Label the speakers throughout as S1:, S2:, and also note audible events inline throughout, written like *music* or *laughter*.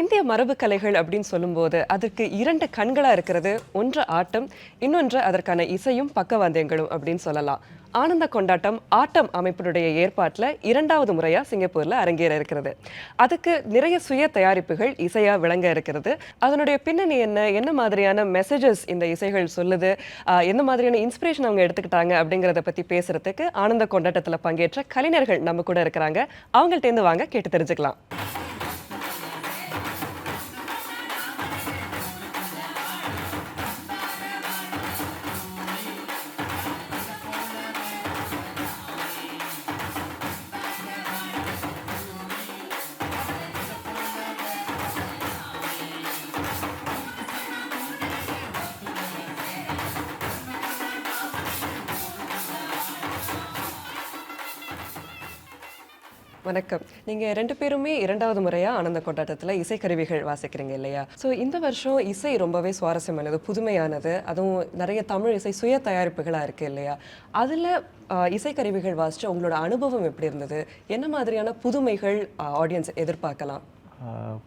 S1: இந்திய மரபு கலைகள் அப்படின்னு சொல்லும்போது அதற்கு இரண்டு கண்களாக இருக்கிறது. ஒன்று ஆட்டம் இன்னொன்று அதற்கான இசையும் பக்கவாந்தியங்களும் அப்படின்னு சொல்லலாம். ஆனந்த கொண்டாட்டம் ஆட்டம் அமைப்பினுடைய ஏற்பாட்டில் இரண்டாவது முறையாக சிங்கப்பூரில் அரங்கேற இருக்கிறது. அதுக்கு நிறைய சுய தயாரிப்புகள் இசையாக விளங்க இருக்கிறது. அதனுடைய பின்னணி என்ன? என்ன மாதிரியான மெசேஜஸ் இந்த இசைகள் சொல்லுது? எந்த என்ன மாதிரியான இன்ஸ்பிரேஷன் அவங்க எடுத்துக்கிட்டாங்க அப்படிங்கிறத பற்றி பேசுகிறதுக்கு ஆனந்த கொண்டாட்டத்தில் பங்கேற்ற கலைஞர்கள் நம்ம கூட இருக்கிறாங்க. அவங்கள்ட்டேருந்து வாங்க கேட்டு தெரிஞ்சுக்கலாம். வணக்கம். நீங்க ரெண்டு பேருமே இரண்டாவது முறையா ஆனந்த கொண்டாட்டத்துல இசைக்கருவிகள் வாசிக்கிறீங்க இல்லையா? ஸோ இந்த வருஷம் இசை ரொம்பவே சுவாரஸ்யமானது புதுமையானது. அதுவும் நிறைய தமிழ் இசை சுய தயாரிப்புகளா இருக்கு இல்லையா? அதுல இசைக்கருவிகள் வாசித்து உங்களோட அனுபவம் எப்படி இருந்தது? என்ன மாதிரியான புதுமைகள் ஆடியன்ஸ் எதிர்பார்க்கலாம்?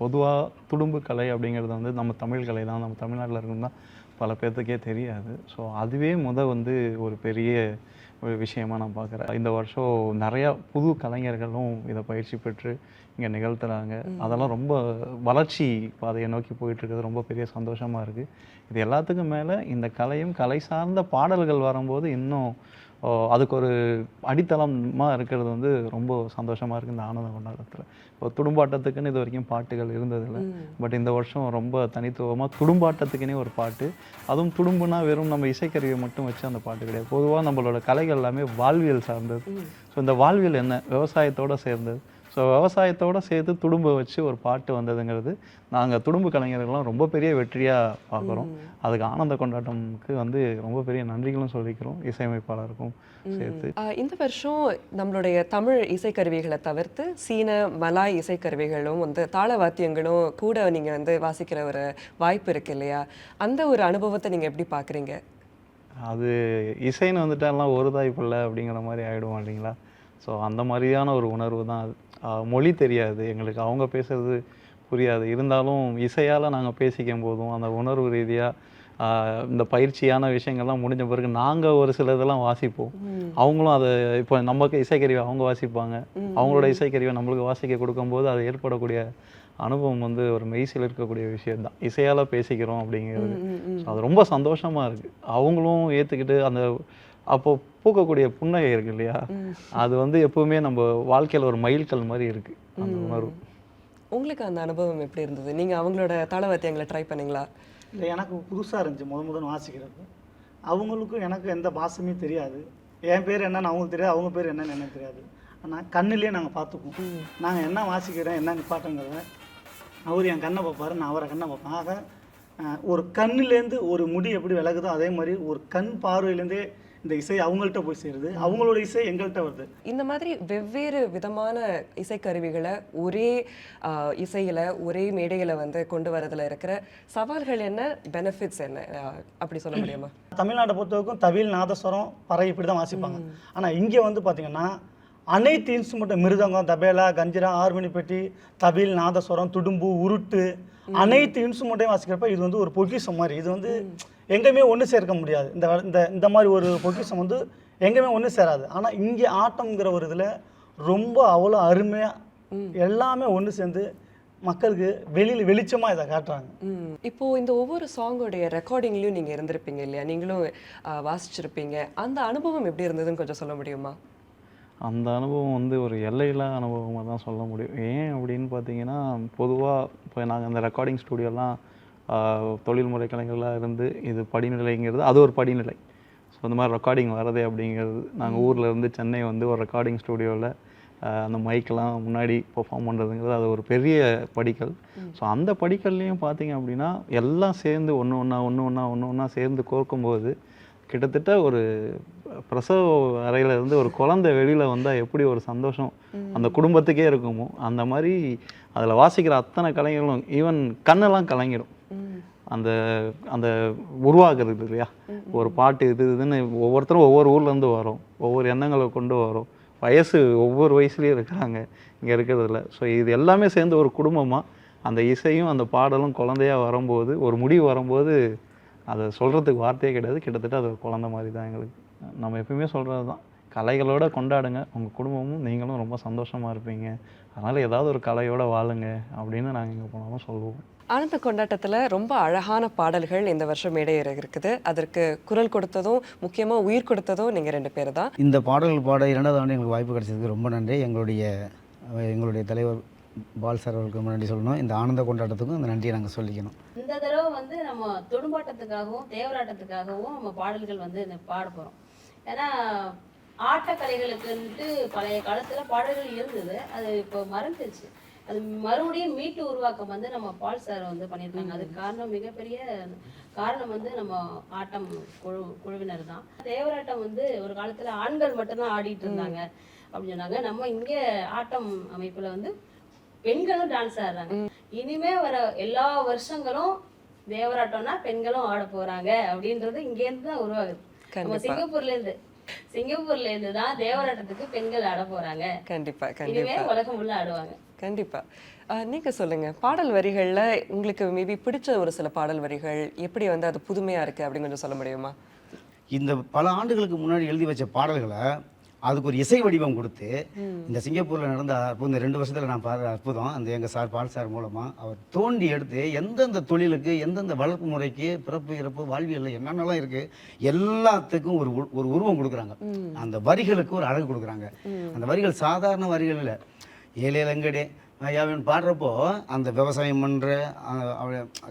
S2: பொதுவாக துடும்பு கலை அப்படிங்கிறது வந்து நம்ம தமிழ் கலை தான். நம்ம தமிழ்நாட்டில் இருக்கணும் தான் பல பேர்த்துக்கே தெரியாது. ஸோ அதுவே முத வந்து ஒரு பெரிய ஒரு விஷயமா நான் பார்க்குறேன் இந்த வருஷம் நிறையா புது கலைஞர்களும் இதை பயிற்சி பெற்று இங்கே நிகழ்த்துறாங்க. அதெல்லாம் ரொம்ப வளர்ச்சி பாதையை நோக்கி போயிட்டு இருக்கிறது ரொம்ப பெரிய சந்தோஷமாக இருக்குது இது எல்லாத்துக்கும் மேலே இந்த கலையும் கலை சார்ந்த பாடல்கள் வரும்போது இன்னும் அதுக்கு ஒரு அடித்தளமாக இருக்கிறது வந்து ரொம்ப சந்தோஷமாக இருக்குது இந்த ஆனந்த கொண்டாட்டத்தில். இப்போ துடும்பாட்டத்துக்குன்னு இது வரைக்கும் பாட்டுகள் இருந்ததில்லை. பட் இந்த வருஷம் ரொம்ப தனித்துவமாக துடும்பாட்டத்துக்குன்னே ஒரு பாட்டு. அதுவும் துடும்புனா வெறும் நம்ம இசைக்கருவியை மட்டும் வச்சு அந்த பாட்டு கிடையாது. பொதுவாக நம்மளோட கலைகள் எல்லாமே வாழ்வியல் சார்ந்தது. ஸோ இந்த வாழ்வியல் என்ன? விவசாயத்தோட சேர்ந்தது. ஸோ விவசாயத்தோட சேர்த்து துடும்பை வச்சு ஒரு பாட்டு வந்ததுங்கிறது நாங்கள் துடும்பு கலைஞர்கள்லாம் ரொம்ப பெரிய வெற்றியாக பார்க்குறோம் அதுக்கு ஆனந்த கொண்டாட்டம்க்கு வந்து ரொம்ப பெரிய நன்றிகளும் சொல்லிக்கிறோம். இசையமைப்பாளருக்கும் சேர்த்து.
S1: இந்த வருஷம் நம்மளுடைய தமிழ் இசைக்கருவிகளை தவிர்த்து சீன மலாய் இசைக்கருவிகளும் வந்து தாள வாத்தியங்களும் கூட நீங்க வந்து வாசிக்கிற ஒரு வாய்ப்பு இருக்கு இல்லையா? அந்த ஒரு அனுபவத்தை நீங்க எப்படி பாக்குறீங்க?
S2: அது இசைன்னு வந்துட்டா எல்லாம் ஒரு தாய் பிள்ளை அப்படிங்கிற மாதிரி ஆகிடுவோம் இல்லைங்களா? ஸோ அந்த மாதிரியான ஒரு உணர்வு தான் அது. மொழி தெரியாது. எங்களுக்கு அவங்க பேசுறது புரியாது. இருந்தாலும் இசையால் நாங்கள் பேசிக்கும் போதும் அந்த உணர்வு ரீதியாக இந்த பயிற்சியான விஷயங்கள்லாம் முடிஞ்ச பிறகு நாங்கள் ஒரு சில இதெல்லாம் வாசிப்போம் அவங்களும் அதை இப்போ நமக்கு இசைக்கருவி அவங்க வாசிப்பாங்க. அவங்களோட இசைக்கருவியை நம்மளுக்கு வாசிக்க கொடுக்கும்போது அது ஏற்படக்கூடிய அனுபவம் வந்து ஒரு மெய்சில் இருக்கக்கூடிய விஷயம் தான் இசையால் பேசிக்கிறோம் அப்படிங்கிறது. அது ரொம்ப சந்தோஷமாக இருக்குது அவங்களும் ஏற்றுக்கிட்டு அந்த அப்போ பூக்கக்கூடிய புன்னகை இருக்கு இல்லையா? அது வந்து எப்பவுமே நம்ம வாழ்க்கையில் ஒரு மைல்கல் மாதிரி இருக்குது அந்த உணர்வு.
S1: உங்களுக்கு அந்த அனுபவம் எப்படி இருந்தது? நீங்க அவங்களோட தாள வாத்தியங்களை ட்ரை பண்ணீங்களா?
S3: இல்லை எனக்கு புதுசாக இருந்துச்சு முத முதல் வாசிக்கிறது. அவங்களுக்கும் எனக்கு எந்த பாசமே தெரியாது. என் பேர் என்னன்னு அவங்களுக்கு தெரியாது அவங்க பேர் என்னன்னு எனக்கு தெரியாது. ஆனால் கண்ணுலேயே நாங்கள் பார்த்துக்குவோம். நாங்கள் என்ன வாசிக்கிறோம் என்ன நிப்பாட்டங்கிறத அவர் என் கண்ணை பார்ப்பாரு நான் அவரை கண்ணை பார்ப்பேன். ஆக ஒரு கண்ணுலேருந்து ஒரு முடி எப்படி விலகுதோ அதே மாதிரி ஒரு கண் பார்வையிலேருந்தே இந்த இசை அவங்கள்ட்ட போய் சேருது. அவங்களோட இசை எங்கள்கிட்ட வருது.
S1: இந்த மாதிரி வெவ்வேறு விதமான இசைக்கருவிகளை ஒரே இசையில ஒரே மேடையில வந்து கொண்டு வரதுல இருக்கிற சவால்கள் என்ன பெனிஃபிட்ஸ் என்ன அப்படி சொல்ல முடியுமா? *clears throat*
S3: தமிழ்நாட்டை பொறுத்தவரைக்கும் தவில் நாதஸ்வரம் பறை இப்படி தான் வாசிப்பாங்க ஆனால் இங்கே வந்து பார்த்தீங்கன்னா அனைத்து இன்ஸ்ட்ருமெண்ட்டும் மிருதங்கம் தபேலா கஞ்சிரா ஆறுமணி பெட்டி தவில் நாதஸ்வரம் துடும்பு உருட்டு அனைத்து இன்ஸ்ட்ருமெண்ட்டையும் வாசிக்கிறப்ப இது வந்து ஒரு பொக்கிஷம் மாதிரி. இது வந்து எங்கேயுமே ஒன்று சேர்க்க முடியாது. இந்த இந்த இந்த மாதிரி ஒரு பொக்கிஷம் வந்து எங்கேயுமே ஒன்று சேராது. ஆனால் இங்கே ஆட்டம்ங்கிற ஒரு இதில் ரொம்ப அவ்வளோ அருமையாக எல்லாமே ஒன்று சேர்ந்து மக்களுக்கு வெளியில் வெளிச்சமாக இதை காட்டுறாங்க.
S1: ம். இப்போ இந்த ஒவ்வொரு சாங்கோடைய ரெக்கார்டிங்லயும் நீங்க இருந்திருப்பீங்க இல்லையா? நீங்களும் வாசிச்சிருப்பீங்க. அந்த அனுபவம் எப்படி இருந்ததுன்னு கொஞ்சம் சொல்ல முடியுமா?
S2: அந்த அனுபவம் வந்து ஒரு எல்லையில்லா அனுபவமாக தான் சொல்ல முடியும். ஏன் அப்படின்னு பார்த்தீங்கன்னா பொதுவாக இப்போ நாங்கள் அந்த ரெக்கார்டிங் ஸ்டூடியோலாம் தொழில்முறை கலைஞர்களாக இருந்து இது படிநிலைங்கிறது அது ஒரு படிநிலை. ஸோ இந்த மாதிரி ரெக்கார்டிங் வரதே அப்படிங்கிறது. நாங்கள் ஊரில் இருந்து சென்னை வந்து ஒரு ரெக்கார்டிங் ஸ்டூடியோவில் அந்த மைக்கெல்லாம் முன்னாடி பெர்ஃபார்ம் பண்ணுறதுங்கிறது அது ஒரு பெரிய படிக்கல். ஸோ அந்த படிக்கல்லையும் பார்த்தீங்க அப்படின்னா எல்லாம் சேர்ந்து ஒன்று ஒன்றா ஒன்று ஒன்றா ஒன்று ஒன்றா சேர்ந்து கோர்க்கும்போது கிட்டத்தட்ட ஒரு பிரசவ அறையில இருந்து ஒரு குழந்தை வெளியில வந்தா எப்படி ஒரு சந்தோஷம் அந்த குடும்பத்துக்கே இருக்குமோ அந்த மாதிரி அதுல வாசிக்கிற அத்தனை கலைஞர்களும் ஈவன் கண்ணெல்லாம் கலங்கிடும். அந்த அந்த உருவாக்குறது இல்லையா? ஒரு பாட்டு இது இதுன்னு ஒவ்வொருத்தரும் ஒவ்வொரு ஊர்ல இருந்து வரோம். ஒவ்வொரு எண்ணங்களை கொண்டு வரோம். வயசு ஒவ்வொரு வயசுலயும் இருக்கிறாங்க. இங்க இருக்கிறதுல. ஸோ இது எல்லாமே சேர்ந்து ஒரு குடும்பமா அந்த இசையும் அந்த பாடலும் குழந்தையா வரும்போது ஒரு முடிவு வரும்போது அதை சொல்கிறதுக்கு வார்த்தையே கிடையாது. கிட்டத்தட்ட அது குழந்தை மாதிரி தான் எங்களுக்கு. நம்ம எப்பயுமே சொல்கிறது தான். கலைகளோட கொண்டாடுங்க. உங்கள் குடும்பமும் நீங்களும் ரொம்ப சந்தோஷமாக இருப்பீங்க. அதனால் ஏதாவது ஒரு கலையோட வாழுங்க அப்படின்னு நாங்கள் எங்கே போனாலும் சொல்லுவோம்.
S1: ஆனந்த கொண்டாட்டத்துல ரொம்ப அழகான பாடல்கள் இந்த வருஷம் மேடையேற இருக்குது அதற்கு குரல் கொடுத்ததும் முக்கியமா உயிர் கொடுத்ததும் நீங்க ரெண்டு பேர் தான்.
S4: இந்த பாடல்கள் பாட இரண்டாவது ஆண்டு எங்களுக்கு வாய்ப்பு கிடைச்சதுக்கு ரொம்ப நன்றி. எங்களுடைய எங்களுடைய தலைவர் பால் சார் அவர்களுக்கு ரொம்ப நன்றி சொல்லணும். இந்த ஆனந்த கொண்டாட்டத்துக்கும் இந்த நன்றியை நாங்கள் சொல்லிக்கணும்.
S5: இந்த தடவை வந்து நம்ம தொடும்பாட்டத்துக்காகவும் தேவராட்டத்துக்காகவும் நம்ம பாடல்கள் வந்து பாட போறோம். ஏன்னா ஆட்டக்கலைகளுக்குன்ட்டு பழைய காலத்துல பாடல்கள் இருந்தது. அது இப்போ மறந்துச்சு அது மறுபடியும் மீட்டு உருவாக்கம் வந்து நம்ம பால் சார் வந்து பண்ணியிருக்காங்க. அதுக்கு காரணம் மிகப்பெரிய காரணம் வந்து நம்ம ஆட்டம் குழு குழுவினர் தான். தேவராட்டம் வந்து ஒரு காலத்துல ஆண்கள் மட்டும்தான் ஆடிட்டு இருந்தாங்க அப்படின்னு சொன்னாங்க. நம்ம இங்க ஆட்டம் அமைப்புல வந்து பெண்களும் டான்ஸ் ஆடுறாங்க. இனிமே வர எல்லா வருஷங்களும் தேவராட்டம்னா பெண்களும் ஆட போறாங்க அப்படின்றது இங்க இருந்து தான் உருவாகுது. நம்ம. சிங்கப்பூர்ல இருந்து சிங்கப்பூர்ல இருந்து தான் தேவராட்டத்துக்கு பெண்கள் ஆட போறாங்க.
S1: கண்டிப்பா
S5: இனிமே உலகம் உள்ள ஆடுவாங்க.
S1: கண்டிப்பா. அஹ், நீங்க சொல்லுங்க. பாடல் வரிகள்ல உங்களுக்கு மேபி பிடிச்ச ஒரு சில பாடல் வரிகள் எப்படி வந்து அது புதுமையா இருக்கு அப்படின்னு கொஞ்சம் சொல்ல முடியுமா?
S4: இந்த பல ஆண்டுகளுக்கு முன்னாடி எழுதி வச்ச பாடல்களை அதுக்கு ஒரு இசை வடிவம் கொடுத்து இந்த சிங்கப்பூரில் நடந்த அற்புதம் இந்த ரெண்டு வருஷத்தில் நான் பாடுற அற்புதம் அந்த எங்கள் சார் பால் சார் மூலமாக அவர் தோண்டி எடுத்து எந்தெந்த தொழிலுக்கு எந்தெந்த வளர்ப்பு முறைக்கு பிறப்பு இறப்பு வாழ்வியலில் என்னென்னலாம் இருக்குது எல்லாத்துக்கும் ஒரு ஒரு உருவம் கொடுக்குறாங்க. அந்த வரிகளுக்கு ஒரு அழகு கொடுக்குறாங்க. அந்த வரிகள் சாதாரண வரிகள் இல்லை. ஏழே லங்கடே ஐயாவின் பாடுறப்போ அந்த விவசாயம் பண்ணுற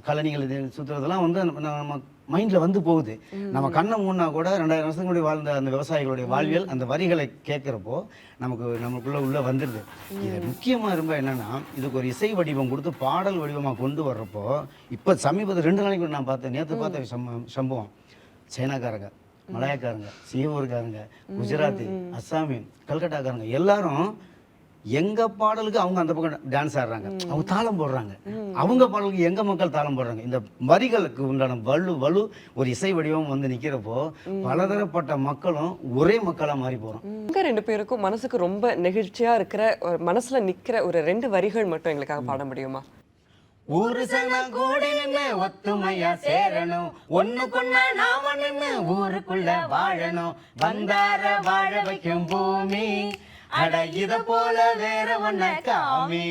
S4: கழனிகள் இது சுற்றுறதெல்லாம் வந்து நம்ம- மைண்டில் வந்து போகுது. நம்ம கண்ணை மூணா கூட ரெண்டாயிரம் வருஷத்துக்கு வாழ்ந்த அந்த விவசாயிகளுடைய வாழ்வியல் அந்த வரிகளை கேட்குறப்போ நமக்கு நமக்குள்ள உள்ள வந்துடுது இது முக்கியமாக ரொம்ப என்னன்னா இதுக்கு ஒரு இசை வடிவம் கொடுத்து பாடல் வடிவமாக கொண்டு வர்றப்போ இப்போ சமீபத்தில் ரெண்டு நாளைக்கு நான் பார்த்தேன். நேற்று பார்த்த சம்ப- சம்பவம். சைனாக்காரங்க மலாயக்காரங்க சிங்கப்பூர்காரங்க குஜராத்தி அஸ்ஸாமி கல்கட்டாக்காரங்க எல்லாரும் எங்க பாடலுக்கு அவங்க அந்த பக்கம் டான்ஸ் ஆடுறாங்க. அவங்க தாளம் போடுறாங்க. அவங்க பாடலுக்கு எங்க மக்கள் தாளம் போடுறாங்க? இந்த வரிகளுக்கு உண்டான வலு வலு ஒரு இசை வடிவம் வந்து நிக்கிறப்போ பலதரப்பட்ட மக்களும் ஒரே மக்களா மாறி போறோம்.
S1: உங்க ரெண்டு பேருக்கும் மனசுக்கு ரொம்ப நெகிழ்ச்சியா இருக்கிற ஒரு மனசுல நிக்கிற ஒரு ரெண்டு வரிகள் மட்டும் எங்களுக்காக பாட முடியுமா?
S4: ஊரு சனம் கூடி நின்னு ஒத்துமையா சேரணும். ஒண்ணுக்குள்ள நாம நின்னு ஊருக்குள்ள வாழணும். வந்தார வாழ வைக்கும் பூமி அட இத போல வேற ஒன்ன காமி.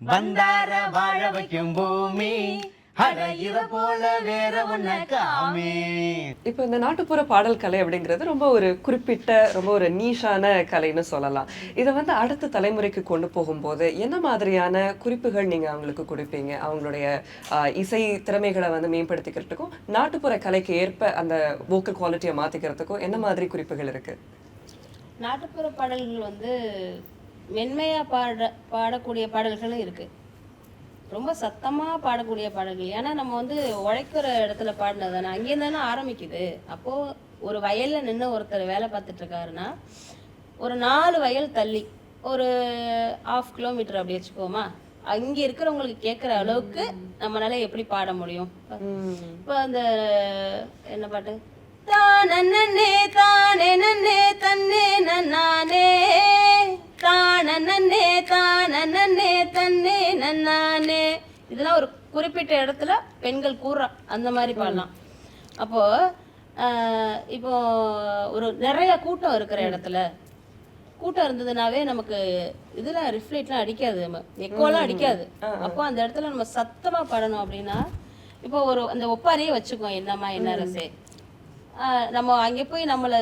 S4: வந்தார வாழ வைக்கும் பூமி
S1: இப்போ இந்த நாட்டுப்புற பாடல் கலை அப்படிங்கிறது ரொம்ப ஒரு குறிப்பிட்ட ரொம்ப ஒரு நீஷான கலைன்னு சொல்லலாம். இதை வந்து அடுத்த தலைமுறைக்கு கொண்டு போகும்போது என்ன மாதிரியான குறிப்புகள் நீங்க அவங்களுக்கு கொடுப்பீங்க? அவங்களுடைய ஆஹ், இசை திறமைகளை வந்து மேம்படுத்திக்கிறதுக்கும் நாட்டுப்புற கலைக்கு ஏற்ப அந்த வோக்கல் குவாலிட்டியை மாத்திக்கிறதுக்கும் என்ன மாதிரி குறிப்புகள் இருக்கு?
S5: நாட்டுப்புற பாடல்கள் வந்து மென்மையா பாட பாடக்கூடிய பாடல்களும் இருக்கு. ரொம்ப சத்தமா பாடக்கூடிய பாடல்கள். ஏன்னா நம்ம வந்து உழைக்கிற இடத்துல பாடினதானே அங்கேருந்து தானே ஆரம்பிக்குது. அப்போ ஒரு வயல்ல நின்று ஒருத்தர் வேலை பார்த்துட்டு இருக்காருன்னா ஒரு நாலு வயல் தள்ளி ஒரு ஆஃப் கிலோமீட்டர் அப்படி வச்சுக்கோமா அங்க இருக்கிறவங்களுக்கு கேட்குற அளவுக்கு நம்மளால எப்படி பாட முடியும்? இப்போ அந்த என்ன பாட்டு? தானே தானே குறிப்பிட்ட இடத்துல பெண்கள் கூற அந்த மாதிரி பாடலாம் அப்போ இப்போ ஒரு நிறைய கூட்டம் இருக்கிற இடத்துல கூட்டம் இருந்ததுனாவே நமக்கு இதெல்லாம் ரிஃப்ளெக்ட்லாம் அடிக்காது. நம்ம எக்கோலாம் அடிக்காது. அப்போ அந்த இடத்துல நம்ம சத்தமா பாடணும் அப்படின்னா இப்போ ஒரு அந்த ஒப்பாரியே வச்சுக்கோ என்னம்மா என்ன ரசே நம்ம அங்கே போய் நம்மளை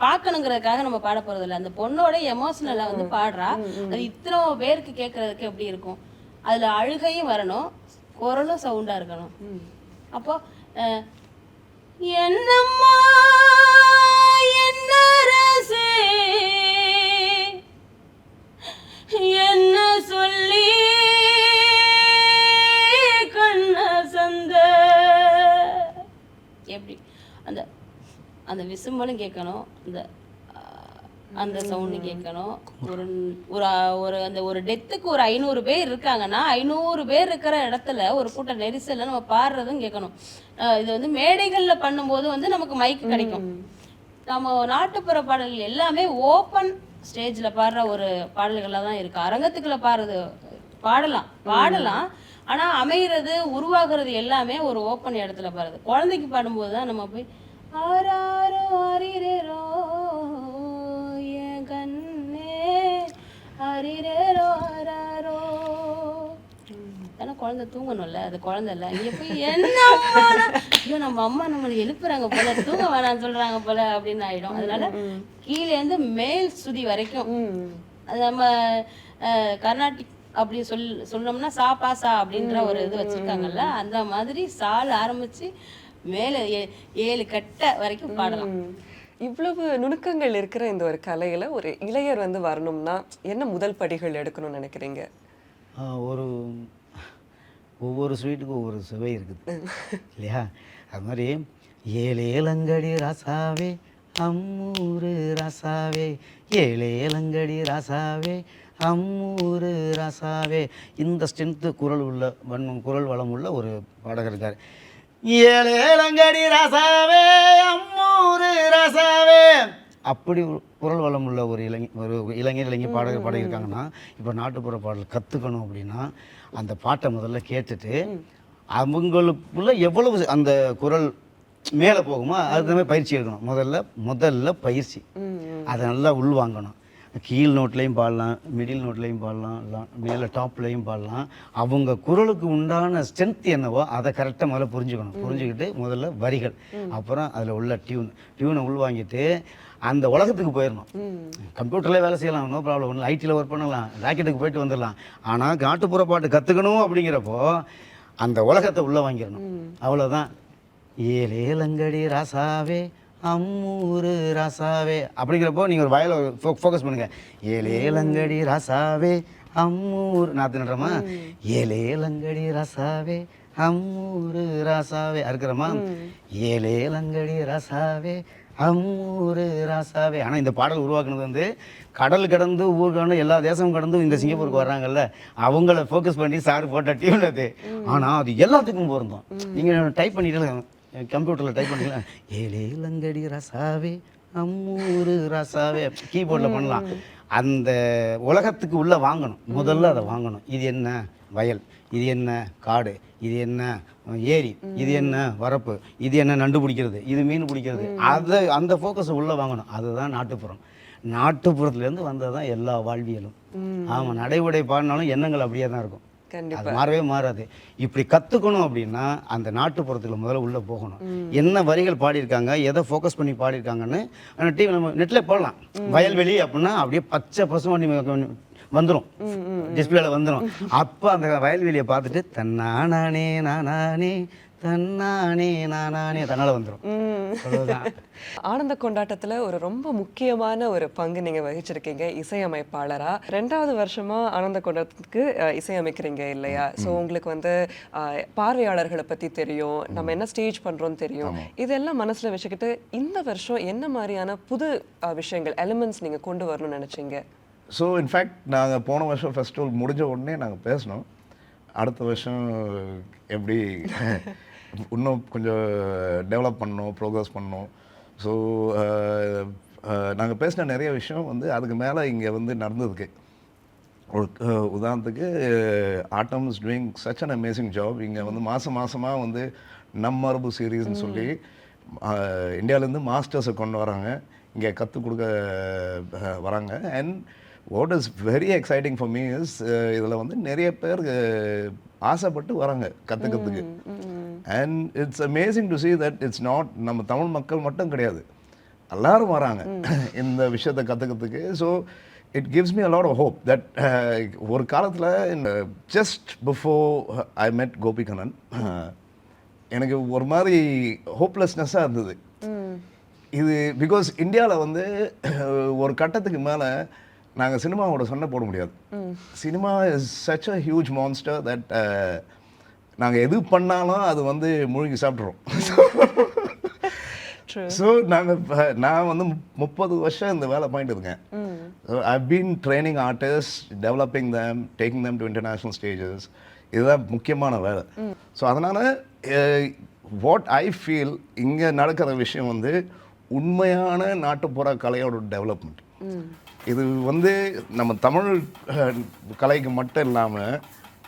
S5: பார்க்கணுங்கிறதுக்காக நம்ம பாட போறது இல்ல. அந்த பொண்ணோட எமோஷனலா வந்து பாடுறா. அது இத்தனை பேருக்கு கேட்கறதுக்கு எப்படி இருக்கும்? அதுல அழுகையும் வரணும். குரலும் சவுண்டா இருக்கணும். அப்போ என்னம்மா என்ன சொல்லி கண்ண சந்த? எப்படி? அந்த அந்த விசும்பலும் கேட்கணும். அந்த அந்த சவுண்டு கேட்கணும் ஒரு ஒரு ஒரு அந்த ஒரு டெத்துக்கு ஒரு ஐநூறு பேர் இருக்காங்கன்னா ஐநூறு பேர் இருக்கிற இடத்துல ஒரு கூட்ட நெரிசல்ல நம்ம பாடுறதும் கேட்கணும் இது வந்து மேடைகள்ல பண்ணும்போது வந்து நமக்கு மைக் கிடைக்கும். நம்ம நாட்டுப்புற பாடல்கள் எல்லாமே ஓப்பன் ஸ்டேஜ்ல பாடுற ஒரு பாடல்களாக தான் இருக்கு. அரங்கத்துக்குள்ள பாடுறது பாடலாம் பாடலாம்.
S6: ஆனால் அமைகிறது உருவாகிறது எல்லாமே ஒரு ஓப்பன் இடத்துல பாருது குழந்தைக்கு பாடும்போது தான் நம்ம போய் ஆராரோ ஆரிரேரோ ஆராரோ ஏன்னா குழந்தை தூங்கணும்ல அது குழந்தை இல்லை. இங்கே போய் என்ன? ஐயோ நம்ம அம்மா நம்மளை எழுப்புறாங்க போல தூங்க வேணாம்னு சொல்றாங்க போல அப்படின்னு ஆயிடும். அதனால கீழே இருந்து மேல் சுதி வரைக்கும். அது நம்ம கர்நாடிக் அப்படி சொல் சொன்னோம்னா சா பா சா அப்படின்ற ஒரு இது வச்சிருக்காங்கல்ல அந்த மாதிரி சால் ஆரம்பிச்சு மேலே ஏ- ஏழு கட்ட வரைக்கும் பாடலாம்.
S1: இவ்வளவு நுணுக்கங்கள் இருக்கிற இந்த ஒரு கலையில் ஒரு இளையர் வந்து வரணும்னா என்ன முதல் படிகள் எடுக்கணும்னு நினைக்கிறீங்க?
S4: ஒரு ஒவ்வொரு ஸ்வீட்டுக்கும் ஒவ்வொரு சுவை இருக்குது. இல்லையா? அது மாதிரி ஏழு ஏலங்கடி ராசாவே அம்மூரு ராசாவே ஏழு ஏலங்கடி ராசாவே அம்மூரு ராசாவே. இந்த ஸ்ட்ரென்த்து குரல் உள்ள வன் குரல் வளம் உள்ள ஒரு பாடகர் இருக்கார். ஏழு ஏலங்கடி ராசாவே அம்மூரு ராசாவே. அப்படி குரல் வளம் உள்ள ஒரு இளைஞ ஒரு இளைஞர் இளைஞர் பாடகர் பாடியிருக்காங்கன்னா இப்போ நாட்டுப்புற பாடல் கற்றுக்கணும் அப்படின்னா அந்த பாட்டை முதல்ல கேட்டுட்டு அவங்களுக்குள்ள எவ்வளவு அந்த குரல் மேலே போகுமோ அது மாதிரி பயிற்சி எடுக்கணும். முதல்ல முதல்ல பயிற்சி. அதை நல்லா உள்வாங்கணும். கீழ் நோட்லேயும் பாடலாம் மிடில் நோட்லேயும் பாடலாம் மேலே டாப்லேயும் பாடலாம். அவங்க குரலுக்கு உண்டான ஸ்ட்ரென்த் என்னவோ அதை கரெக்டாக முதல்ல புரிஞ்சுக்கணும். புரிஞ்சுக்கிட்டு முதல்ல வரிகள். அப்புறம் அதில் உள்ள டியூன் டியூனை உள்வாங்கிட்டு அந்த உலகத்துக்கு போயிடணும் கம்ப்யூட்டரில் வேலை செய்யலாம் நோ ப்ராப்ளம் ஒன்றும் ஐடியில் ஒர்க் பண்ணலாம் ராக்கெட்டுக்கு போயிட்டு வந்துடலாம் ஆனால் நாட்டுப்புற பாட்டு கற்றுக்கணும் அப்படிங்கிறப்போ அந்த உலகத்தை உள்ளே வாங்கிடணும் அவ்வளோதான் ஏழு ஏலங்கடி ராசாவே அம்மூரு ராசாவே. அப்படிங்கிறப்போ நீங்கள் ஒரு வயலை ஃபோக்கஸ் பண்ணுங்கள் ஏழு ஏலங்கடி ராசாவே அம்மூர் நாற்று நடுறோமா ஏழு ஏலங்கடி ராசாவே அம்மூரு ராசாவே. அறுக்கிறோமா ஏழு ஏலங்கடி ராசாவே அம்மூரு ராசாவே. ஆனால் இந்த பாடல் உருவாக்குனது வந்து கடல் கடந்து ஊர் கடந்து எல்லா தேசமும் கடந்து இந்த சிங்கப்பூருக்கு வர்றாங்கல்ல. அவங்கள ஃபோக்கஸ் பண்ணி சார் போட்ட டியூன் அது. ஆனால் அது எல்லாத்துக்கும் பொருந்தும். நீங்கள் டைப் பண்ணிட்டு கம்ப்யூட்டரில் டைப் பண்ணிக்கலாம். ஏழே இளங்கடி ரசாவே அம்மூரு ரசாவே கீபோர்டில் பண்ணலாம். அந்த உலகத்துக்கு உள்ளே வாங்கணும். முதல்ல அதை வாங்கணும். இது என்ன? வயல். இது என்ன? காடு. இது என்ன? ஏரி. இது என்ன? வரப்பு. இது என்ன? நண்டு பிடிக்கிறது. இது மீன் பிடிக்கிறது. அதை அந்த ஃபோக்கஸை உள்ளே வாங்கணும். அதுதான் நாட்டுப்புறம். நாட்டுப்புறத்துலேருந்து வந்தது தான் எல்லா வாழ்வியலும். ஆமாம் நடைமுறை பாடினாலும் எண்ணங்கள் அப்படியே தான் இருக்கும். அது மாறவே மாறாது. இப்படி கற்றுக்கணும் அப்படின்னா அந்த நாட்டுப்புறத்தில் முதல்ல உள்ளே போகணும். என்ன வரிகள் பாடியிருக்காங்க எதை ஃபோக்கஸ் பண்ணி பாடியிருக்காங்கன்னு டிவி நம்ம நெட்டில் போடலாம். வயல்வெளி அப்படின்னா அப்படியே பச்சை பசுமணி வந்துடும் டிஸ்பிளேல வந்துடும் அப்போ அந்த வயல்வெளியை பார்த்துட்டு தன்னானே நானே தன்னானே நானே தன்னால் வந்துடும்
S1: ஆனந்த கொண்டாட்டத்துல ஒரு ரொம்ப முக்கியமான ஒரு பங்கு நீங்க வகிச்சிருக்கீங்க இசையமைப்பாளரா. ரெண்டாவது வருஷமா ஆனந்த கொண்டாட்டத்துக்கு இசையமைக்கிறீங்க இல்லையா? சோ உங்களுக்கு வந்து பார்வையாளர்களை பத்தி தெரியும் நம்ம என்ன ஸ்டேஜ் பண்றோம்னு தெரியும். இதெல்லாம் மனசுல வச்சுக்கிட்டு இந்த வருஷம் என்ன மாதிரியான புது விஷயங்கள் எலிமெண்ட்ஸ் நீங்க கொண்டு வரணும்னு நினைச்சீங்க?
S5: ஸோ இன்ஃபேக்ட் நாங்கள் போன வருஷம் ஃபெஸ்டிவல் முடிஞ்ச உடனே நாங்கள் பேசினோம். அடுத்த வருஷம் எப்படி இன்னும் கொஞ்சம் டெவலப் பண்ணணும் ப்ரோக்ரஸ் பண்ணணும். ஸோ நாங்கள் பேசின நிறைய விஷயம் வந்து அதுக்கு மேலே இங்கே வந்து நடந்ததுக்கு. ஒரு உதாரணத்துக்கு Autumn is doing such an amazing job இங்கே வந்து மாதம் மாதமாக வந்து நம் மரபு சீரீஸ்னு சொல்லி இந்தியாவிலேருந்து மாஸ்டர்ஸை கொண்டு வராங்க. இங்கே கற்றுக் கொடுக்க வராங்க. And what is very exciting for me is இதில் வந்து நிறைய பேர் ஆசைப்பட்டு வராங்க கற்றுக்கிறதுக்கு and it's amazing to see that it's not நம்ம தமிழ் மக்கள் மட்டும் கிடையாது. எல்லாரும் வராங்க. *clears throat* இந்த விஷயத்தை கற்றுக்கிறதுக்கு so it gives me a lot of hope that ஒரு காலத்தில் இந்த ஜஸ்ட் பிஃபோர் ஐ மெட் கோபிகண்ணன் எனக்கு ஒரு மாதிரி ஹோப்லெஸ்னஸ்ஸாக இருந்தது. இது பிகாஸ் இந்தியாவில் வந்து *clears throat* ஒரு கட்டத்துக்கு மேலே நாங்கள் சினிமாவோட சண்டை போட முடியாது. Cinema is such a huge monster that நாங்கள் எது பண்ணாலும் அது வந்து மூழ்கி சாப்பிட்றோம். ஸோ நாங்கள் நான் வந்து முப்- முப்பது வருஷம் இந்த வேலை பண்ணிட்டு இருக்கேன். I been training artist developing them taking them to international stages இதுதான் முக்கியமான வேலை. ஸோ அதனால் வாட் ஐ ஃபீல் இங்கே நடக்கிற விஷயம் வந்து உண்மையான நாட்டுப்புற கலையோட டெவலப்மெண்ட் இது வந்து நம்ம தமிழ் கலைக்கு மட்டும் இல்லாமல்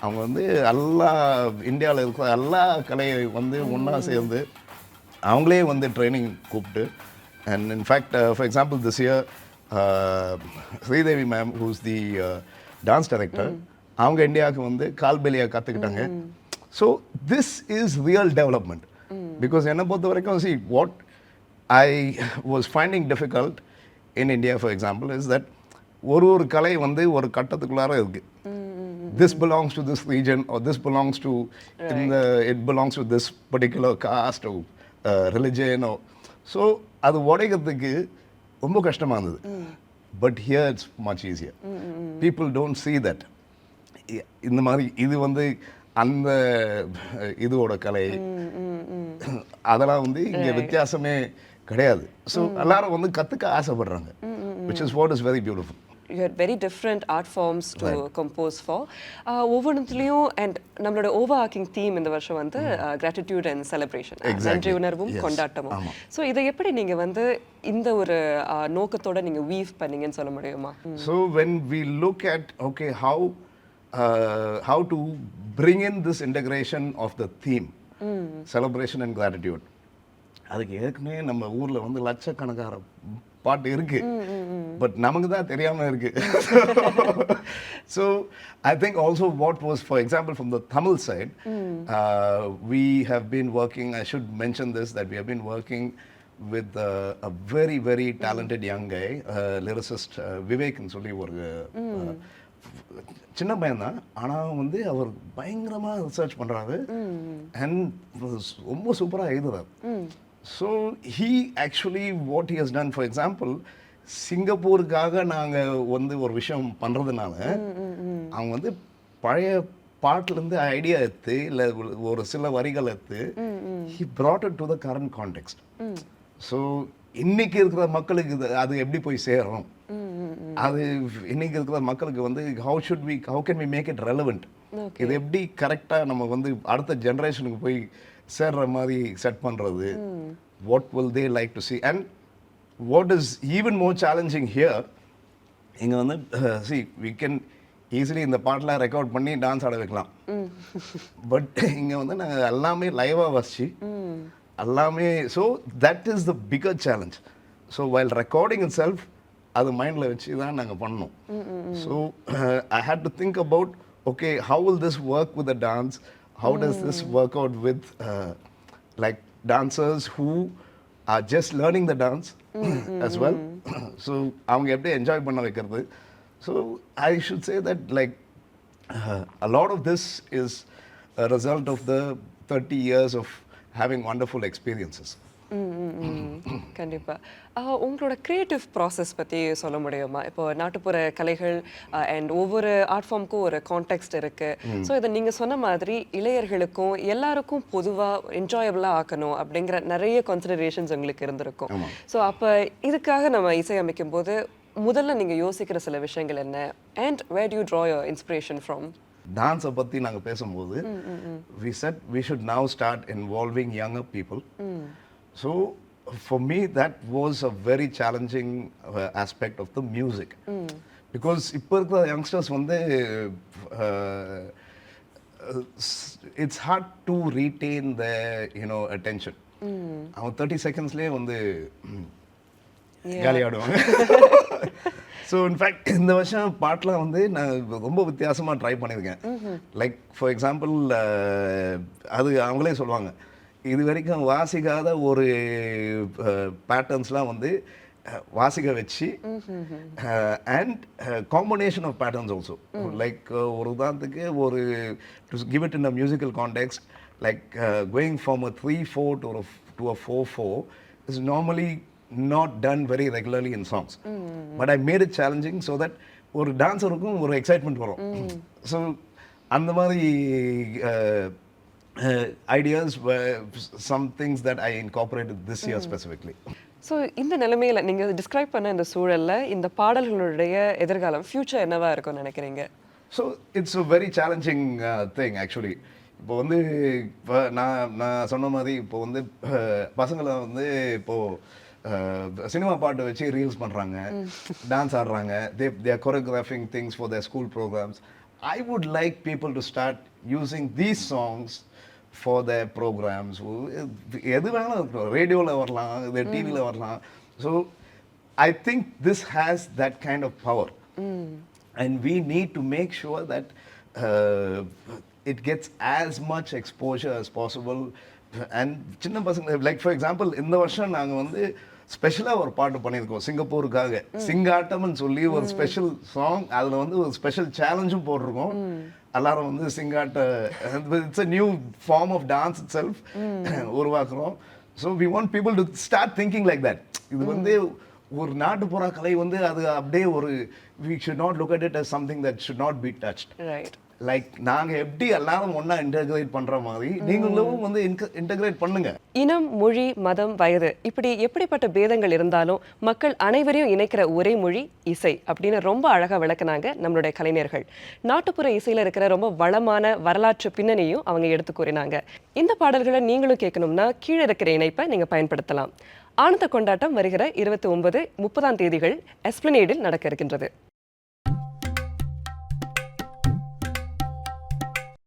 S5: அவங்க வந்து எல்லா இந்தியாவில் இருக்கிற எல்லா கலையை வந்து ஒன்றா சேர்ந்து அவங்களே வந்து ட்ரைனிங் கூப்பிட்டு and in fact for example this year Sridevi ma'am who's the dance director அவங்க இந்தியாவுக்கு வந்து கால்பெலியா கற்றுக்கிட்டாங்க so this is real development because என்னை பொறுத்த வரைக்கும் C what I was finding difficult in India for example is that ஒரு ஒரு கலை வந்து ஒரு கட்டத்துக்குள்ளார இருக்கு. This belongs to this region or this belongs to in the it belongs to this particular caste or uh, religion or so அது உடைக்கிறதுக்கு ரொம்ப கஷ்டமா இருந்தது but here it's much easier people don't see that இ- இந்த மாதிரி இது வந்து அந்த இதோட கலை அதெல்லாம் வந்து இங்க வித்தியாசமே கிடையாது ஸோ எல்லாரும் வந்து கத்துக்க ஆசைப்படுறாங்க which is what is very beautiful
S1: you had very different art forms to compose for ஒவ்வொன்றுத்துலேயும் and நம்மளோட ஓவர் ஆக்கிங் தீம் இந்த வருஷம் வந்து கிராட்டிடியூட் அண்ட் செலிப்ரேஷன். நன்றி உணர்வும். கொண்டாட்டமும். ஸோ இதை எப்படி நீங்க வந்து இந்த ஒரு uh, நோக்கத்தோட நீங்க வீவ் பண்ணீங்கன்னு சொல்ல முடியுமா?
S5: So when we look at okay how uh, how to bring in this integration of the theme celebration and gratitude. அதுக்கு ஏற்கனவே நம்ம ஊர்ல வந்து லட்சக்கணக்கான பாட்டு இருக்கு பட் நமக்கு தான் தெரியாம இருக்கு so i think also what was for example from the tamil side uh, we have been working i should mention this that we have been working with uh, a very very talented young guy uh, lyricist uh, vivek னு சொல்லி ஒரு uh, சின்ன பையன் தான் ஆனால் வந்து அவர் பயங்கரமா research பண்றாரு அண்ட் ரொம்ப சூப்பரா எழுதுறாரு so he actually what he has done for example சிங்கப்பூருக்காக நாங்க வந்து ஒரு விஷயம் பண்றதுனால அவங்க வந்து பழைய பாட்டுலேருந்து ஐடியா எடுத்து இல்லை ஒரு சில வரிகள் எடுத்து he brought it to the current context so இன்னைக்கு இருக்கிற மக்களுக்கு அது எப்படி போய் சேரும்? அது இன்னைக்கு இருக்கிற மக்களுக்கு வந்து how should we how can we make it relevant இது எப்படி கரெக்டாக நம்ம வந்து அடுத்த ஜென்ரேஷனுக்கு போய் சேர்ற மாதிரி செட் பண்ணுறது what will they like to see? And what is even more challenging here இங்கே வந்து சி வி கேன் ஈஸிலி இந்த பாட்டெலாம் ரெக்கார்ட் பண்ணி டான்ஸ் ஆட வைக்கலாம். பட் இங்கே வந்து நாங்கள் எல்லாமே லைவாக வச்சு எல்லாமே so that is the bigger challenge so while recording itself அது மைண்டில் வச்சு தான் நாங்கள் பண்ணோம் so I had to think about okay how will this work with the dance how does this work out with like dancers who are just learning the dance as well *clears throat* so அவங்க எப்படி enjoy பண்ண வைக்கிறது so i should say that like uh, a lot of this is a result of the 30 years of having Wonderful experiences
S1: ம், ம், ம். கண்டிப்பா. ஆஹ், உங்களோட creative process பத்தி சொல்ல முடியுமா? இப்போ நாட்டுப்புற கலைகள் அண்ட் ஒவ்வொரு ஆர்ட் ஃபார்முக்கும் ஒரு கான்டெக்ட் இருக்கு. ஸோ இதை நீங்க சொன்ன மாதிரி இளையர்களுக்கும் எல்லாருக்கும் பொதுவா என்ஜாயபிளா ஆக்கணும் அப்படிங்கிற நிறைய கான்சிடரேஷன்ஸ் உங்களுக்கு இருந்திருக்கும். ஸோ அப்ப இதுக்காக நம்ம இசையமைக்கும் போது முதல்ல நீங்க யோசிக்கிற சில விஷயங்கள் என்ன? And where you draw your inspiration from
S5: டான்ஸை பற்றி நாங்கள் பேசும்போது we said we should now start involving younger people. So for me that was a very challenging aspect of the music because இப்போ இருக்கிற யங்ஸ்டர்ஸ் வந்து it's hard to retain the you know attention அவன் thirty செகண்ட்ஸ்லேயே வந்து ம், காலி ஆடுவாங்க so in fact இந்த வருஷம் பாட்டெலாம் வந்து நான் ரொம்ப வித்தியாசமாக ட்ரை பண்ணியிருக்கேன். லைக் ஃபார் எக்ஸாம்பிள் அது அவங்களே சொல்லுவாங்க. இது வரைக்கும் வாசிக்காத ஒரு பேட்டர்ன்ஸ்லாம் வந்து வாசிக்க வச்சு and combination of patterns also like ஒரு உதாரணத்துக்கு ஒரு to give it in a musical context like going from a three four to to a four four is normally not done very regularly in songs. But I made it challenging so that ஒரு டான்ஸருக்கும் ஒரு excitement வரும். So அந்த மாதிரி ideas some things that I incorporate this year specifically
S1: so இந்த நிலைமையில நீங்க describe பண்ண இந்த சூழல்ல இந்த பாடல்களுடைய எதிர்காலம் ஃபியூச்சர் என்னவா இருக்கும்னு நினைக்கிறீங்க?
S5: So it's a very challenging thing actually இப்போ வந்து இப்போ நான் நான் சொன்ன மாதிரி இப்போ வந்து அஹ், பசங்களை வந்து இப்போ சினிமா பாட்டு வச்சு ரீல்ஸ் பண்ணுறாங்க டான்ஸ் ஆடுறாங்க. They they choreographing things for their school programs I would like people to start using these songs for their programs. எது வேணாலும் இருக்கட்டும். ரேடியோவில் வரலாம் இது டிவியில் வரலாம். So I think this has that kind of power and we need to make sure that uh, it gets as much exposure as possible. And சின்ன பசங்க லைக் ஃபார் எக்ஸாம்பிள் இந்த வருஷம் நாங்கள் வந்து ஸ்பெஷலாக ஒரு பாட்டு பண்ணியிருக்கோம் சிங்கப்பூருக்காக. சிங்காட்டம்னு சொல்லி ஒரு ஸ்பெஷல் சாங் அதில் வந்து ஒரு ஸ்பெஷல் சேலஞ்சும் போட்டிருக்கோம். எல்லாரும் வந்து சிங்காட்ட it's a new form of dance itself உருவாக்குறோம். So we want people to start thinking like that இது வந்து ஒரு நாட்டுப்புற கலை வந்து அது அப்படியே ஒரு we should not look at it as something that should not be touched
S1: right
S5: like நாங்க எப்படி எல்லாரும் ஒண்ணா இன்டகிரேட் பண்ற மாதிரி நீங்களும் வந்து இன்டகிரேட் பண்ணுங்க.
S1: இனம் மொழி மதம் வயது இப்படி எப்படிப்பட்ட பேதங்கள் இருந்தாலும் மக்கள் அனைவரையும் இணைக்கிற ஒரே மொழி இசை அப்படின்னு ரொம்ப அழகா விளக்குனாங்க நம்மளுடைய கலைஞர்கள். நாட்டுப்புற இசையில இருக்கிற ரொம்ப வளமான வரலாற்று பின்னணியும் அவங்க எடுத்து கூறினாங்க. இந்த பாடல்களை நீங்களும் கேட்கணும்னா கீழே இருக்கிற இணைப்பை நீங்க பயன்படுத்தலாம். ஆனந்த கொண்டாட்டம் வருகிற இருபத்தி ஒன்பது முப்பதாம் தேதிகள் எஸ்பிளனேடில் நடக்க இருக்கின்றது.